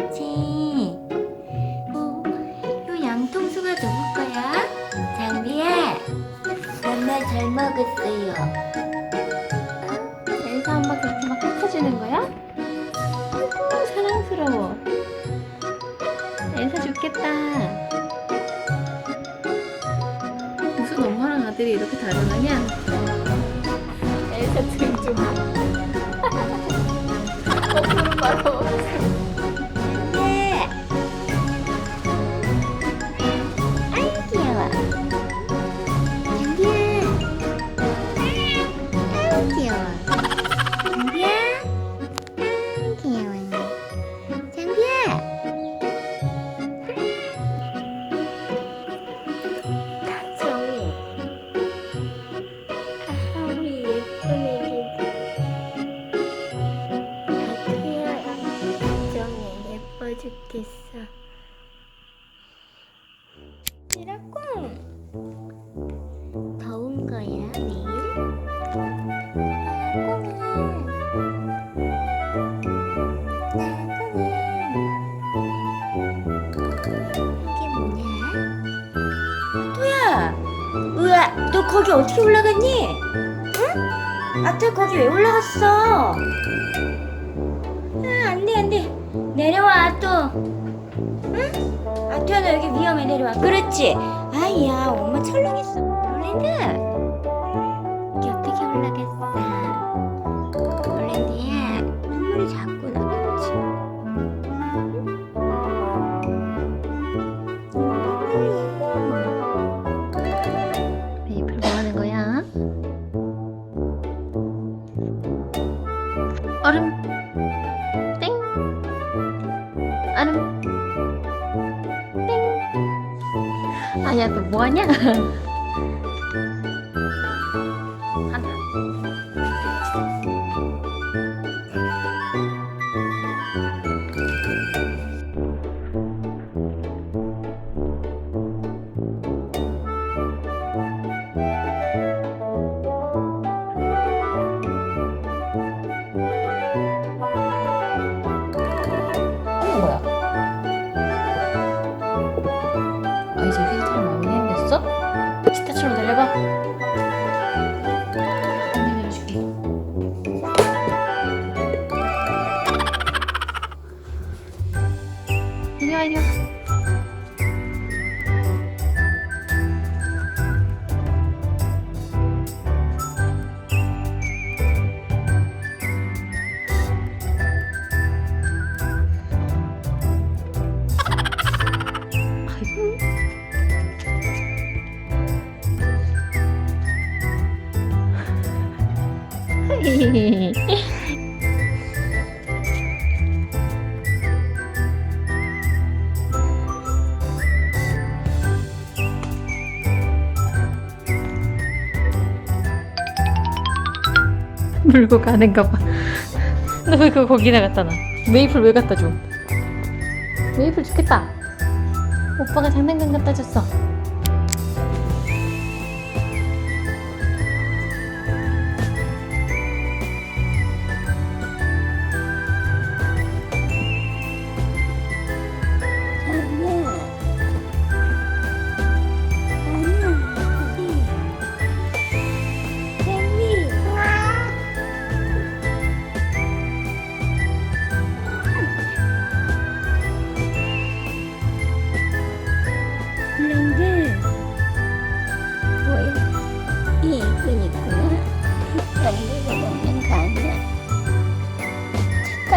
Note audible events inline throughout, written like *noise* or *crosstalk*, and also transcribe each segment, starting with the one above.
먹었지. 어, 요 양통수가 누구 거야? 장비야. 맘마 잘 먹었어요. 엘사 엄마 그렇게 막 핥아주는 거야? 아이고 사랑스러워 엘사 좋겠다 무슨 엄마랑 아들이 이렇게 다르느냐? 엘사 등좀 장비야. 아이 귀여워. 장비야. 정이 아, 우리 예쁜 애기들 다크야 정이 예뻐 죽겠어 이라꿈. 더운 거야 내 거기 어떻게 올라갔니? 응? 아토 거기 왜 올라갔어? 아, 안돼 안돼, 내려와 아토. 응? 아토야 너 여기 위험해 내려와. 그렇지. 아이야, 엄마 철렁했어. 롤랜드, 여기 어떻게 올라갔어? 얼음 땡 아야 너 뭐하냐? *laughs* 물고 가는 거 봐. 너 왜 그거 거기다 갖다 놔? 메이플 왜 갖다 줘? 메이플 좋겠다. 오빠가 장난감 갖다 줬어.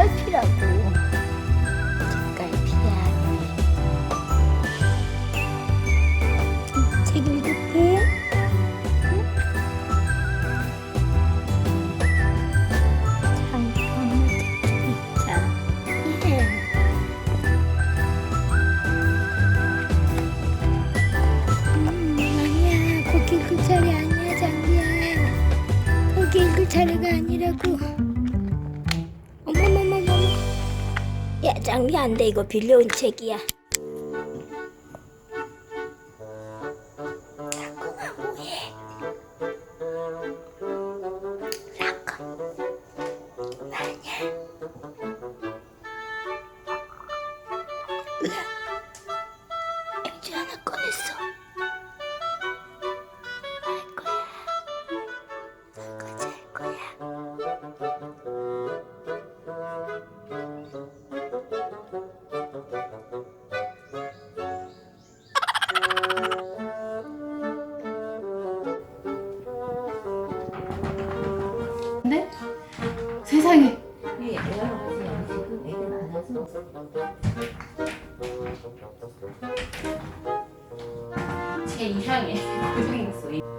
책갈피라고 책갈피야 책 읽을게 잠깐만 자 예. 음, 아니야. 거기 그 자리 아니야, 장비야. 거기 그 자리가 아니라고. 야, 장비 안 돼. 이거 빌려온 책이야. *laughs* 以上呢，就是我随。